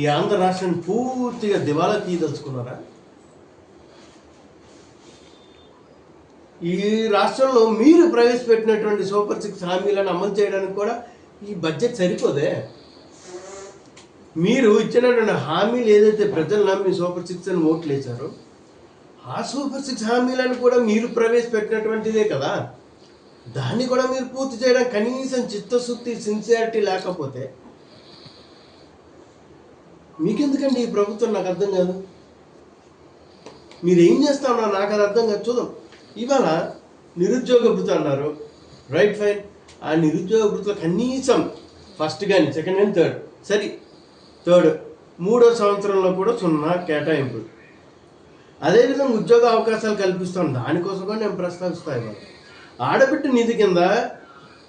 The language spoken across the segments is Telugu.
ఈ ఆంధ్ర రాష్ట్రాన్ని పూర్తిగా దివాలా తీయదలుచుకున్నారా? ఈ రాష్ట్రంలో మీరు ప్రవేశపెట్టినటువంటి సూపర్ సిక్స్ హామీలను అమలు చేయడానికి కూడా ఈ బడ్జెట్ సరిపోదే. మీరు ఇచ్చినటువంటి హామీలు ఏదైతే ప్రజలు నమ్మి సూపర్ సిక్స్ అని ఓట్లు వేశారో ఆ సూపర్ సిక్స్ హామీలను కూడా మీరు ప్రవేశపెట్టినటువంటిదే కదా. దాన్ని కూడా మీరు పూర్తి చేయడం కనీసం చిత్తశుద్ధి సిన్సియారిటీ లేకపోతే మీకెందుకండి ఈ ప్రభుత్వం? నాకు అర్థం కాదు. మీరు ఏం చేస్తా ఉన్నారు నాకు అది అర్థం కాదు. చూద్దాం. ఇవాళ నిరుద్యోగ భృతి అన్నారు. Right fine. ఆ నిరుద్యోగ భృతిలో కనీసం ఫస్ట్ కానీ సెకండ్ కానీ థర్డ్. సరే థర్డ్. మూడో సంవత్సరంలో కూడా సున్నా కేటాయింపు అదేవిధంగా ఉద్యోగ అవకాశాలు కల్పిస్తాను దానికోసం కూడా నేను ప్రస్తావిస్తాను ఇవాళ. ఆడబిడ్డ నిధి కింద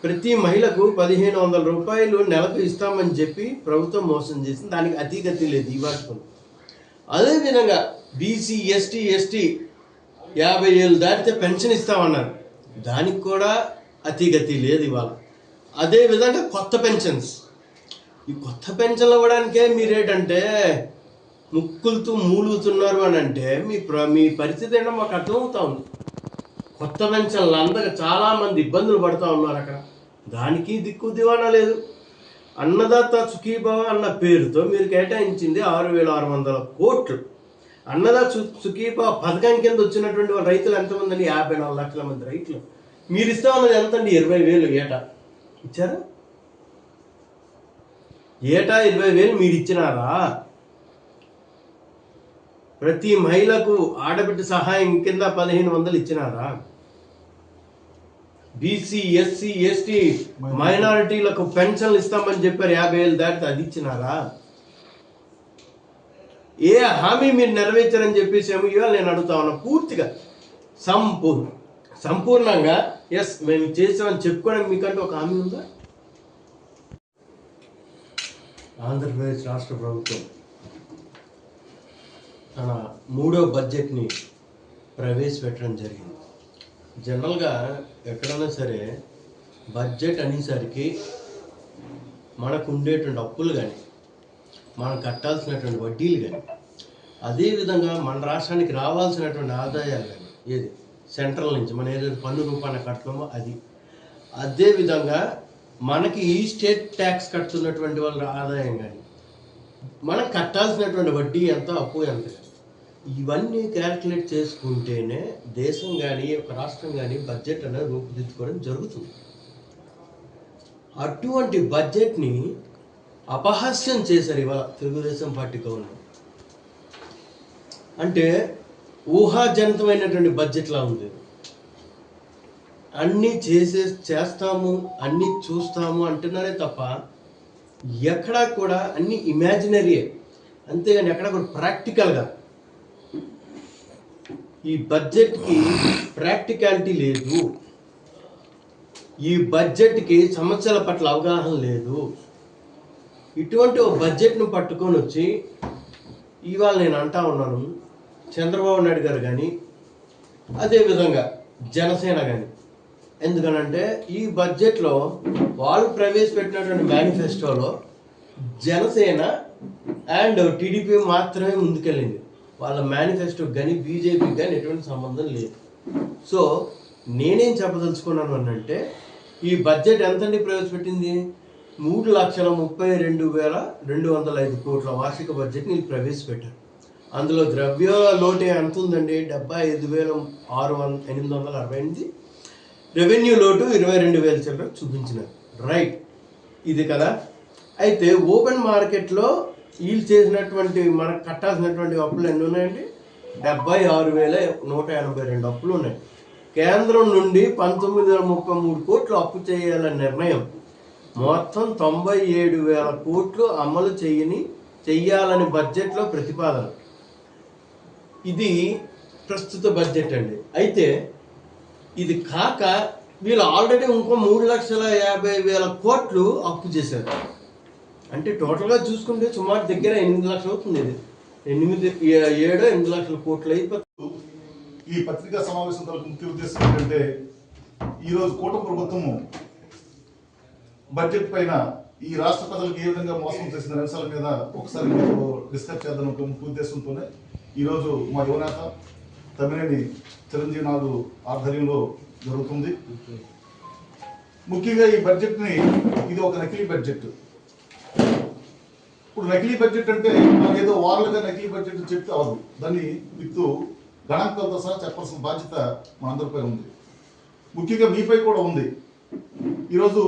ప్రతి మహిళకు పదిహేను వందల రూపాయలు నెలకు ఇస్తామని చెప్పి ప్రభుత్వం మోసం చేసింది. దానికి అతిగతి లేదు ఈ వాటికి అదేవిధంగా బీసీ ఎస్టీ ఎస్టీ యాభై ఏళ్ళు దాటితే పెన్షన్ ఇస్తామన్నారు. దానికి కూడా అతిగతి లేదు ఇవాళ. అదేవిధంగా కొత్త పెన్షన్స్. ఈ కొత్త పెన్షన్లు ఇవ్వడానికే మీరేంటంటే ముక్కులతో మూలుగుతున్నారు అని అంటే మీ ప్ర మీ పరిస్థితి ఏంటో మాకు అర్థమవుతా ఉంది. కొత్త పెన్షన్లు అందరూ చాలామంది ఇబ్బందులు పడుతూ ఉన్నారు అక్కడ. దానికి దిక్కు దివానా లేదు. అన్నదాత సుఖీభవ అన్న పేరుతో మీరు కేటాయించింది ఆరు వేల ఆరు వందల కోట్లు. అన్నదాత సు సుఖీభవ పథకం కింద వచ్చినటువంటి రైతులు ఎంతమంది అండి యాభై నాలుగు లక్షల మంది రైతులు. మీరు ఇస్తా ఉన్నది ఎంత అండి ఇరవై వేలు ఏటా? ఇచ్చారా? ఏటా ఇరవై వేలు మీరు ఇచ్చినారా? ప్రతి మహిళకు ఆడబిడ్డ సహాయం కింద పదిహేను వందలు ఇచ్చినారా? బీసీ ఎస్సీ ఎస్టీ మైనారిటీలకు పెన్షన్లు ఇస్తామని చెప్పారు యాభై ఏళ్ళు దాటితే అది ఇచ్చినారా? ఏ హామీ మీరు నెరవేర్చారని చెప్పేసి ఏమో ఇవాళ నేను అడుగుతా ఉన్నా పూర్తిగా సంపూర్ణ సంపూర్ణంగా ఎస్ మేము చేసామని చెప్పుకోవడానికి మీకంటే ఒక హామీ ఉందా? ఆంధ్రప్రదేశ్ రాష్ట్ర ప్రభుత్వం తన మూడో బడ్జెట్ని ప్రవేశపెట్టడం జరిగింది. జనరల్గా ఎక్కడైనా సరే బడ్జెట్ అనేసరికి మనకు ఉండేటువంటి అప్పులు కానీ మనం కట్టాల్సినటువంటి వడ్డీలు కానీ అదేవిధంగా మన రాష్ట్రానికి రావాల్సినటువంటి ఆదాయాలు కానీ ఏది? సెంట్రల్ నుంచి మనం ఏదైతే పన్ను రూపాయన కట్టడమో అది. అదేవిధంగా మనకి ఈ స్టేట్ ట్యాక్స్ కడుతున్నటువంటి వాళ్ళ ఆదాయం కానీ మనం కట్టాల్సినటువంటి వడ్డీ ఎంత అప్పు ఎంత? ఇవన్నీ క్యాల్కులేట్ చేసుకుంటేనే దేశం కానీ ఒక రాష్ట్రం కానీ బడ్జెట్ అనేది రూపుదిద్దుకోవడం జరుగుతుంది. అటువంటి బడ్జెట్ని అపహాస్యం చేశారు ఇవాళ తెలుగుదేశం పార్టీ గవర్నమెంట్ అంటే ఊహాజనితమైనటువంటి బడ్జెట్లా ఉంది. అన్నీ చేసే చేస్తాము అన్నీ చూస్తాము అంటున్నారే తప్ప ఎక్కడా కూడా అన్ని ఇమాజినరీయే అంతేగాని ఎక్కడ కూడా ప్రాక్టికల్గా ఈ బడ్జెట్కి ప్రాక్టికాలిటీ లేదు. ఈ బడ్జెట్కి సమస్యల పట్ల అవగాహన లేదు. ఇటువంటి ఒక బడ్జెట్ను పట్టుకొని వచ్చి ఇవాళ నేను అంటా ఉన్నాను చంద్రబాబు నాయుడు గారు కానీ అదేవిధంగా జనసేన కానీ ఎందుకనంటే ఈ బడ్జెట్లో వాళ్ళు ప్రవేశపెట్టినటువంటి మేనిఫెస్టోలో జనసేన అండ్ టీడీపీ మాత్రమే ముందుకెళ్ళింది. వాళ్ళ మేనిఫెస్టో కానీ బీజేపీకి కానీ ఎటువంటి సంబంధం లేదు. సో నేనేం చెప్పదలుచుకున్నాను అని అంటే ఈ బడ్జెట్ ఎంతండి ప్రవేశపెట్టింది? మూడు లక్షల ముప్పై రెండు వేల రెండు వందల ఐదు కోట్ల వార్షిక బడ్జెట్ని వీళ్ళు ప్రవేశపెట్టారు. అందులో ద్రవ్య లోటు ఎంత ఉందండి? డెబ్బై ఐదు వేల ఆరు వంద ఎనిమిది వందల అరవై ఎనిమిది. రెవెన్యూ లోటు ఇరవై రెండు వేల చిల్లర చూపించినారు. రైట్ ఇది కదా. అయితే ఓపెన్ మార్కెట్లో వీళ్ళు చేసినటువంటి మనకు కట్టాల్సినటువంటి అప్పులు ఎన్ని ఉన్నాయండి? డెబ్బై ఆరు వేల నూట ఎనభై రెండు అప్పులు ఉన్నాయి. కేంద్రం నుండి పంతొమ్మిది వందల ముప్పై మూడు కోట్లు అప్పు చేయాలనే నిర్ణయం. మొత్తం తొంభై ఏడు వేల కోట్లు అమలు చేయని చెయ్యాలని బడ్జెట్లో ప్రతిపాదన. ఇది ప్రస్తుత బడ్జెట్ అండి. అయితే ఇది కాక వీళ్ళు ఆల్రెడీ ఇంకో మూడు లక్షల యాభై వేల కోట్లు అప్పు చేశారు. అంటే టోటల్గా చూసుకుంటే సుమారు దగ్గర ఎనిమిది లక్షలు అవుతుంది ఇది ఎనిమిది ఏడు ఎనిమిది లక్షల కోట్లు అయిపోతుంది ఈ పత్రికా సమావేశం తరపు ముఖ్య ఉద్దేశం ఏంటంటే ఈరోజు కూటమి ప్రభుత్వము బడ్జెట్ పైన ఈ రాష్ట్ర ప్రజలకు ఏ విధంగా మోసం చేసిన అంశాల మీద ఒకసారి మీరు డిస్కస్ చేద్దాం ఒక ముఖ్య ఉద్దేశంతోనే ఈరోజు మా యువనేత తమిళని చిరంజీవి నాయుడు ఆధ్వర్యంలో జరుగుతుంది. ముఖ్యంగా ఈ బడ్జెట్ని ఇది ఒక నకిలీ బడ్జెట్. ఇప్పుడు నకిలీ బడ్జెట్ అంటే ఏదో వార్లుగా నకిలీ బడ్జెట్ చెప్తే అవదు. దాన్ని విత్ గణాంకాలతో సహా చెప్పాల్సిన బాధ్యత మనందరిపై ఉంది. ముఖ్యంగా మీపై కూడా ఉంది. ఈరోజు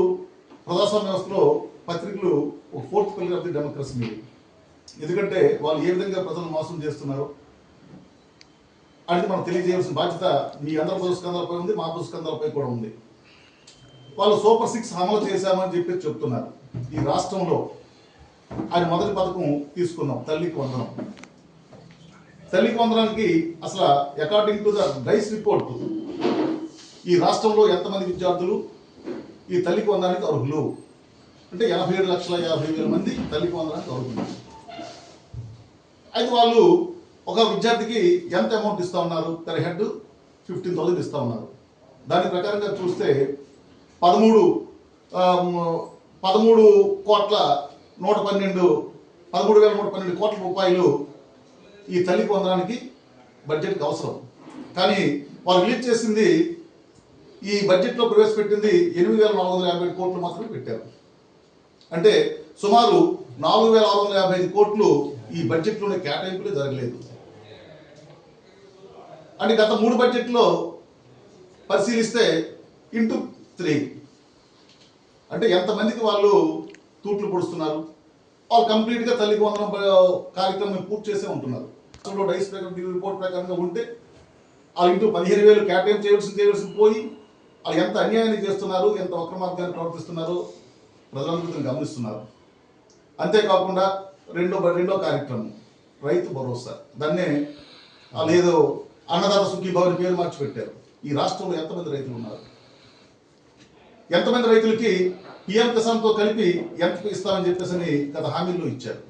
ప్రజాస్వామ్య వ్యవస్థలో పత్రికలు ఒక fourth pillar of the democracy మీరు ఎందుకంటే వాళ్ళు ఏ విధంగా ప్రజలను మోసం చేస్తున్నారు అనేది మనం తెలియజేయాల్సిన బాధ్యత మీ అందరి పుస్తకాలపై ఉంది మా పుస్తకాలపై కూడా ఉంది. వాళ్ళు సూపర్ సిక్స్ అమలు చేశామని చెప్పి చెప్తున్నారు. ఈ రాష్ట్రంలో ఆయన మొదటి పథకం తీసుకున్నాం తల్లికి వందనం. తల్లికి వందనానికి అసలు according to the DISE report ఈ రాష్ట్రంలో ఎంతమంది విద్యార్థులు ఈ తల్లికి వందనానికి అర్హులు? అంటే ఎనభై ఏడు లక్షల యాభై వేల మంది తల్లికి వందనానికి అర్హులు. అయితే వాళ్ళు ఒక విద్యార్థికి ఎంత అమౌంట్ ఇస్తా ఉన్నారు? పర్ హెడ్ ఫిఫ్టీన్ థౌసండ్ ఇస్తా ఉన్నారు. దాని ప్రకారంగా చూస్తే పదమూడు పదమూడు కోట్ల నూట పన్నెండు పదమూడు వేల నూట పన్నెండు కోట్ల రూపాయలు ఈ తల్లి పొందడానికి బడ్జెట్కి అవసరం. కానీ వాళ్ళు రిలీజ్ చేసింది ఈ బడ్జెట్లో ప్రవేశపెట్టింది ఎనిమిది వేల నాలుగు వందల యాభై కోట్లు మాత్రమే పెట్టారు. అంటే సుమారు నాలుగు వేల ఆరు వందల యాభై ఐదు కోట్లు ఈ బడ్జెట్లోనే కేటాయింపులే జరగలేదు. అంటే గత మూడు బడ్జెట్లో పరిశీలిస్తే ఇంటూ త్రీ అంటే ఎంతమందికి వాళ్ళు తూట్లు పొడుస్తున్నారు. వాళ్ళు కంప్లీట్గా తల్లికి వందనం కార్యక్రమం పూర్తి చేసే ఉంటున్నారు. అందులో డైస్ ప్రకారం రిపోర్ట్ ప్రకారంగా ఉంటే వాళ్ళు ఇంటూ పదిహేను వేలు కేటాయింపు చేయవలసింది చేయవలసి పోయి వాళ్ళు ఎంత అన్యాయాన్ని చేస్తున్నారు ఎంత వక్ర మార్గాన్ని ప్రవర్తిస్తున్నారో ప్రజలందరూ గమనిస్తున్నారు. అంతేకాకుండా రెండో రెండో కార్యక్రమం రైతు భరోసా. దాన్నే వాళ్ళు ఏదో అన్నదాత సుఖీభావని పేరు మార్చి పెట్టారు ఈ రాష్ట్రంలో ఎంతమంది రైతులు ఉన్నారు? ఎంతమంది రైతులకి పిఎం కిసాన్తో కలిపి ఎంత ఇస్తామని చెప్పేసి గత హామీల్లో ఇచ్చారు.